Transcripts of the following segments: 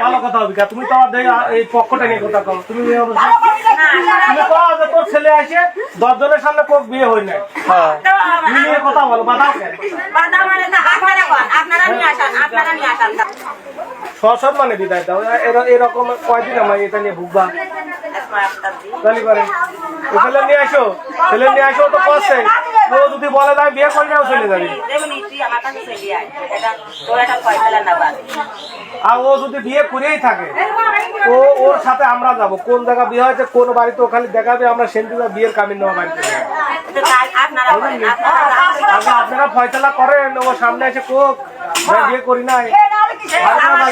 হবে তুমি তো আমার দেখে এই পক্ষটা নিয়ে কথা কম তুমি তুমি কও যে তোর ছেলে আসে দশ জনের সামনে কোক বিয়ে হয় নাই হ্যাঁ তুমি নিয়ে কথা বলো বাধাও কেন বাধা মানে না, মানে বিদায় দাও এর- এরকম কয়দিন আমার এটা নিয়ে ভুগবা তাহলে করে ছেলে নিয়ে আসো ছেলে নিয়ে আসো তো করছে ও যদি বলে তাই বিয়ে করে নাও চলে যাবি। আর ও যদি বিয়ে করেই থাকে, ও ওর সাথে আমরা যাব। কোন জায়গা বিয়ে হয়েছে, কোন বাড়িতে, ও খালি দেখাবে আমরা সেন্টুরা বিয়ের কামিন নেওয়া বাড়িতে। আপনারা ফয়সলা করেন, ও সামনে এসে কোক বিয়ে করি নাই।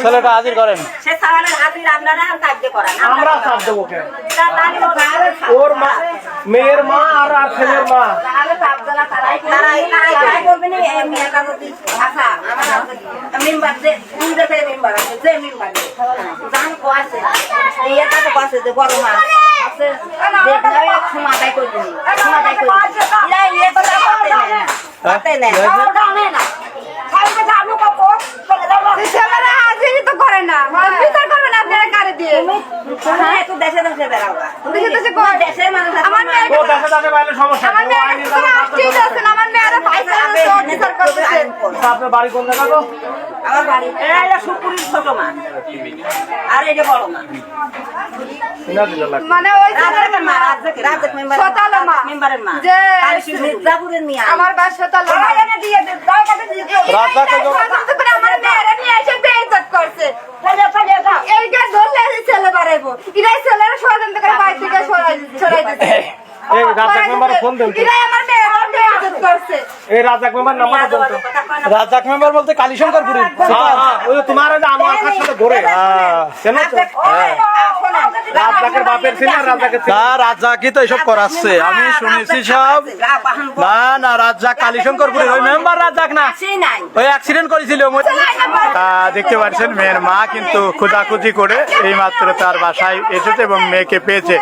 ছেলেটা হাজির করেন। সে সাওয়ালের হাজির আপনারা কার্য করান। আমরা চাপ দেবো কেন ওর মা মেয়ের মা আর আর ছেলের মা। তারাই তারাই তারাই করবে। না, এই মেয়েটা যদি আসা, আমার হাতে মেম্বার যে, দুই দেশের মেম্বার আছে, যে মেম্বার আছে, জান কো আছে, এই একটা তো আছে যে বড় মা, আছে, দেখলে ওই সমাধান করে দিবি, সমাধান করে দিবি। এরা এই কথা করতে নেয় না, করতে নেয় না। ওটাও নেয় না। কালকে যে আমি কবো, চলে যাব। ছেলেরা হাজিরই তো করে না বিচার করবেন আপনারা কারে দিয়ে তুমি একটু দেশে দেশে বেড়াও গা। দেশে দেশে কর। দেশের মানুষ আছে, আমার মেয়ে- ও দেশে দেশে বাইরে সমস্যা আমার নেই। ও মেয়েরা আইনি তো জায়গায় থাকতে আসতেই সমস্যা যাচ্ছেন আমার মেয়েরা পয়সা আবে, বিচার করতেছেন আপনার বাড়ি কোন জায়গা গো? আমার বাড়ি। এটা সুপুরির ছোট মা। আর এটা মা। মানে ওই আমার বাসা দিয়ে আমার মেয়েরা নিয়ে এসে করছে। এইটা ধরলে ছেলে বাড়াইবো। এরাই ছেলেরা ষড়যন্ত্র করে বাড়ি থেকে সরাই সরাই দিচ্ছে এই রাজাক মেম্বার ফোন দেন এই রাজাক মেম্বার নাম্বারটা দেন তো রাজাক মেম্বার বলতে কালীশঙ্করপুরের। হ্যাঁ, হ্যাঁ, ওই তোমার সাথে ঘুরে। কেন রাজাকের বাপের ছিল রাজাকের ছিল। না রাজাকই তো এসব করাচ্ছে। আমি শুনেছি সব। না না রাজাক কালীশঙ্করপুরের। ওই মেম্বার রাজাক না। ওই অ্যাক্সিডেন্ট করেছিল। আহ, দেখতে পাচ্ছেন মেয়ের মা কিন্তু খোঁজাখুঁজি করে এই মাত্র তার বাসায় এসেছে এবং মেয়েকে পেয়েছে।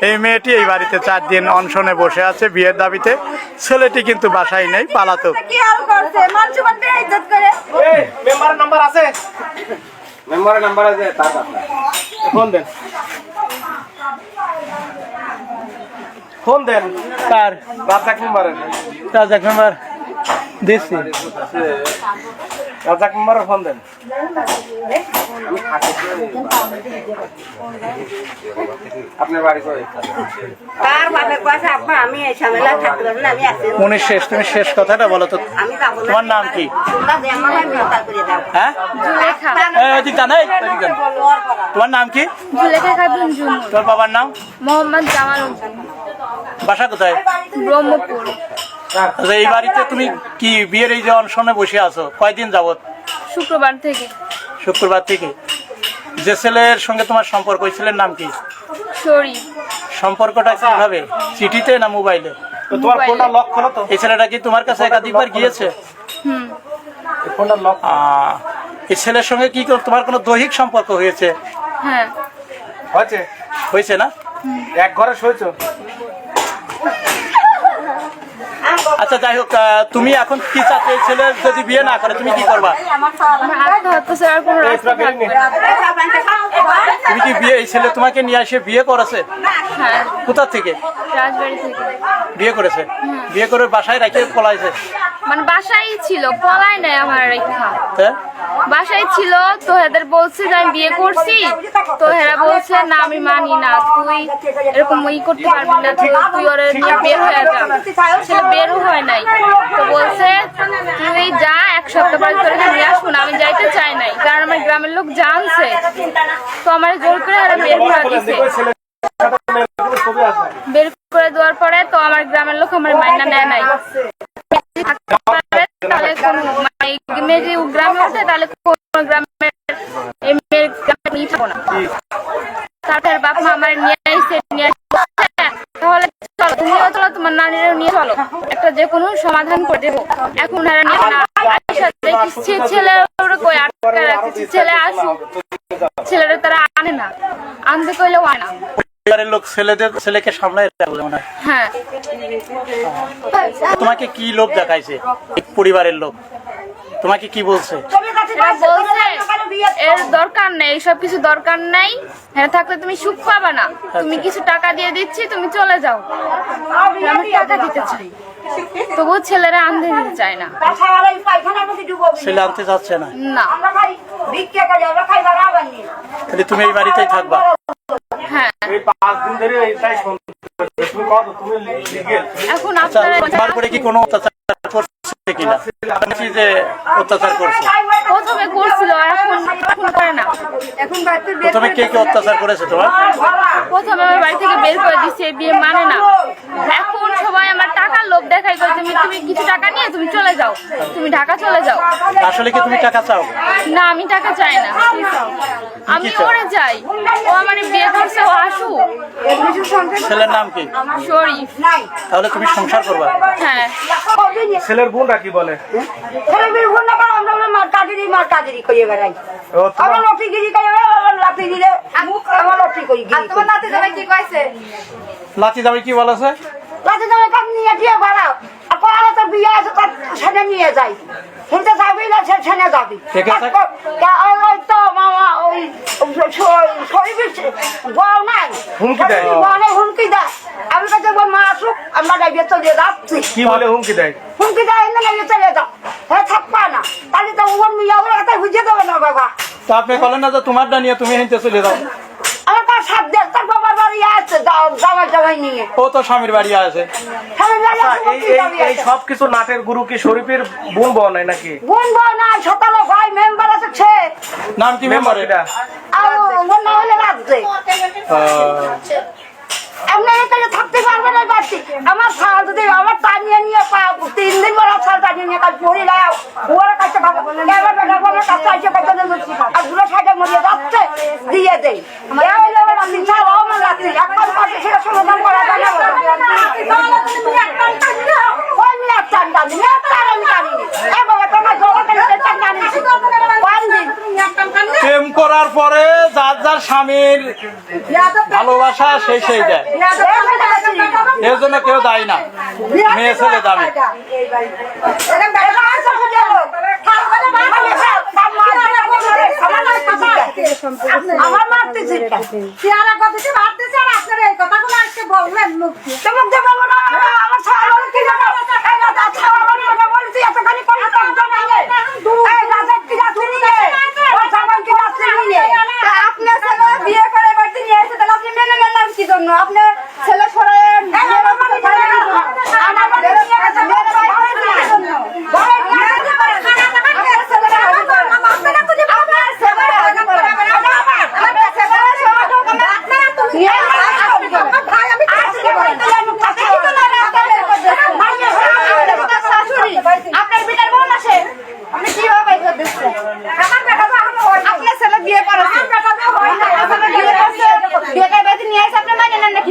এই মেয়েটি এই বাড়িতে চার দিন অনশনে বসে আছে বিয়ের দাবিতে। ছেলেটি কিন্তু বাসায় নেই পালাতক নাম্বার আছে? নাম্বার আছে ফোন দেন। ফোন দেন কার রাজাক রাজাক মেম্বার দিচ্ছি রাজাক মেম্বারের ফোন দেন। তার উনি শেষ তুমি শেষ কথাটা বলো তো। তোমার নাম কি? তোমরা যে আমার ভাই মেম্বার করে দাও হ্যাঁ। তোমার নাম কি? তোমার বাবার নাম? মোহাম্মদ জামাল বাসা কোথায়? ব্রহ্মপুর। আচ্ছা, এই বাড়িতে তুমি কি বিয়ের এই যে অনশনে বসে আছো? কয়দিন যাবত শুক্রবার থেকে। শুক্রবার থেকে? যে ছেলের সঙ্গে তোমার সম্পর্ক ওই ছেলের নাম কি? সরি সম্পর্কটা কীভাবে চিঠিতে না মোবাইলে? তো তোমার ফোনটা লক করো তো। এই ছেলেটা কি তোমার কাছে একাধিকবার গিয়েছে? হুম। এই ফোনটা লক এই ছেলের সঙ্গে কি কোনো- তোমার কোনো দৈহিক সম্পর্ক হয়েছে? হ্যাঁ। হয়েছে। হয়েছে না? এক ঘরে শুয়েছো? আচ্ছা যাই হোক আহ, তুমি এখন কি চাচ্ছ ছেলে যদি বিয়ে না করে তুমি কি করবা। তুমি কি বিয়ে এই ছেলে তোমাকে নিয়ে আসে বিয়ে করেছে? হ্যাঁ। কোথা থেকে? রাজবাড়ি থেকে। বিয়ে করেছে? বিয়ে করে বাসায় রেখে পলাইছে? মানে বাসায় ছিল পলায় নাই আমার রেখা? বাসায় ছিল তো এদের বলছে যে আমি বিয়ে করছি তো হেরা বলছে না আমি মানি না তুই এরকম ই করতে পারবি না তুই তুই ওর বের হয়ে যা। ছেলে বেরও হয় নাই। তো বলছে তুই যা এক সপ্তাহ পরে তোর নিয়ে আসব না আমি যাইতে চাই নাই। কারণ আমার গ্রামের লোক জানছে। তো আমার জোর করে এরা বের করে দিছে। নেয় নাই। মেয়ে যদি কোনো গ্রামের মেয়ের নিয়ে থাকব না। আমার নিয়ে তাহলে তোমার নানিরও নিয়ে চলো। একটা যে সমাধান করে দেবো। এখন এরা নিয়ে না ছেলে ছেলে আসুক। ছেলেরা তারা আনে না, আনতে কইলেও আয় না। পরিবারের লোক ছেলেদের ছেলেকে সামলায় রাখে বলে মনে হয়। হ্যাঁ। তোমাকে কি লোভ দেখাইছে? পরিবারের লোক। তোমাকে কি বলছে? এর দরকার নেই এইসব কিছু দরকার নেই। হ্যাঁ থাকলে তুমি সুখ পাবে না। তুমি কিছু টাকা দিয়ে দিচ্ছি তুমি চলে যাও। আমি টাকা দিতে চাই। তবু ছেলেরা আনতে দিতে চায় না। ছেলে আনতে যাচ্ছে না। না। তাহলে তুমি এই বাড়িতেই থাকবা। এই পাঁচ দিন ধরে এইটাই এখন আচ্ছা আপনারা কি কোনো অত্যাচার করছে কিনা? যে অত্যাচার করছে। প্রথমে করছিল এখন এখন করে না। প্রথমে কে কে অত্যাচার করেছে তোমার? প্রথমে আমার বাড়ি থেকে বের করে দিচ্ছে এই বিয়ে মানে না। এখন সবাই আমার টাকার লোভ দেখাই করে তুমি তুমি কিছু টাকা নিয়ে তুমি চলে যাও। তুমি ঢাকা চলে যাও। আসলে কি তুমি টাকা চাও? না আমি টাকা চাই না। আমি? ওরে যাই ও আমার বিয়ে করছে ও আসুক। ছেলের নাম কি? শরীফ। তাহলে তুমি সংসার করবা? হ্যাঁ। ছেলের বোনরা কি বলে? ও তোমার আমার লটি গিরি আমার লাতি দিলে আমার লটি করি গিরি তোমার কি কইছে? লাচি দাবি কি বলেছে? লাতি কাম নিয়ে দিয়ে বাড়াও। আর তো বিয়ে আছে তার নিয়ে যাই। শুনতে যাবি না সে যাবি। তো- ওই তো মামা ওই শরীরের বউ নাই। হুমকি দেয়? বলে হুমকি দেয়। আমি কাছে মা আসুক আমরা যাইবে চলে যাচ্ছি। কি বলে হুমকি দেয়? হুমকি দেয় না চলে যাও হ্যাঁ থাকবা না। তাহলে তো ওর মিয়া ওর কথা বুঝিয়ে দেবে না বাবা। তা আপনি বলেন না যে তোমারটা নিয়ে তুমি হেঁটে চলে যাও। আমার তার সাত দেশ তার বাবার বাড়ি আছে জামাই জামাই নিয়ে। ও তো স্বামীর বাড়ি আছে। স্বামী বাড়ি আচ্ছা, আছে, এই। সব কিছু নাটের গুরু কি শরীফের বোন বউ নাই নাকি? বোন বোন না সকালে ভাই মেম্বার আছে ছে নাম কি মেম্বার মেম্বারটা আর ওর না হলে রাখছে আপনি এখানে থাকতে পারবে না বাড়তি। আমার ছাল যদি আমার টানিয়ে নিয়ে তিন দিন পর ছাল টানিয়ে নিয়ে কাজ পড়ি না। ওরা কাছে এবার বেটা বলে কাছে আসে কত দিন আর দুটো সাইডে মরিয়ে যাচ্ছে, দিয়ে দেই। আমার রাত্রি ছাড় আমার রাত্রি একবার পাশে সেটা সমাধান করা যায় না ওই নিয়ে একটা টানি একটা আমি টানি এ বাবা তোমার জগৎ একটা টানি কোন দিন প্রেম করার পরে যার যার স্বামীর ভালোবাসা সেই সেই দেয়। এর জন্য কেউ দায়ী না। মেয়ে ছেলে দাবি আমার মারতে চেহারা কথাটি ভাবতেছে আর আপনারা এই কথাগুলো আজকে বললেন মুখ। বলব না আমার ছাড়া কি জানো এই রাজা ছাড়া বলে কথা বলছি এতখানি করে তো জানালে এই রাজা কি যাচ্ছে নিয়ে ওর সামান কি যাচ্ছে নিয়ে আপনার ছেলে বিয়ে করে বাড়িতে নিয়ে এসে তাহলে আপনি মেনে নেন না কি জন্য আপনি ছেলে সরাই আমার মানে ছাড়া আমার মানে নিয়ে গেছে মেরে ভাই করে দিলে ভাই নিয়ে গেছে করে আপনার ছেলেরা হাজির করেন। আপনারা তো যে আপনার ছেলেরা হাজির করেন। আপনার ছেলেরা সবাই ঢোক। আপনারা তুমি নিয়ে গেছে আমার ভাই আমি আজকে করে দিলে আমি কাছে তো না আপনাদের আপনার শাশুড়ি আপনার বিটার বোন আসে আপনি কীভাবে এটা দিচ্ছেন আমার বেটা তো এখন হয় আপনার ছেলে বিয়ে করেছে আমার বেটা তো হয় না আপনার বিয়ে করছে বিয়েটা বাড়িতে নিয়ে এসে আপনি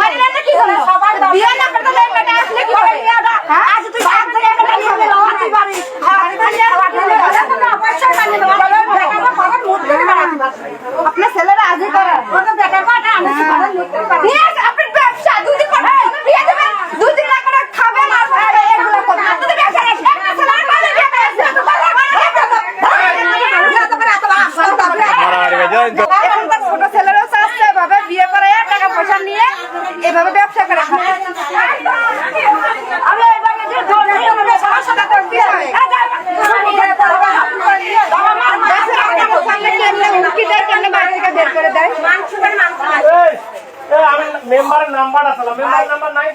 মানে নেন না কি জন্য মানে নেন না কি জন্য বিয়ে না করতে হলে বেটা আসলে কি হবে আজ তুই ভাত থেকে একটা নিয়ে গেল তুই বাড়ি আপনার ছেলেরা আজই করে নিয়ে আসে, আপনার ব্যবসা দুদিন পর বিয়ে দেবেন দুদিন না করে খাবেন আর এগুলো করবেন আপনাদের ব্যবসা নেই আপনার ছেলেরা কাজে বিয়ে করেছে এখনকার ছোট ছেলেরাও চাচ্ছে এভাবে বিয়ে করে টাকা পয়সা নিয়ে এভাবে ব্যবসা করে খাবে আমি এই বাড়িতে ধরে আমার সমস্যা তো বিয়ে হবে এই এই, আমি মেম্বারের নাম্বার আছে মেম্বারের নাম্বার নাই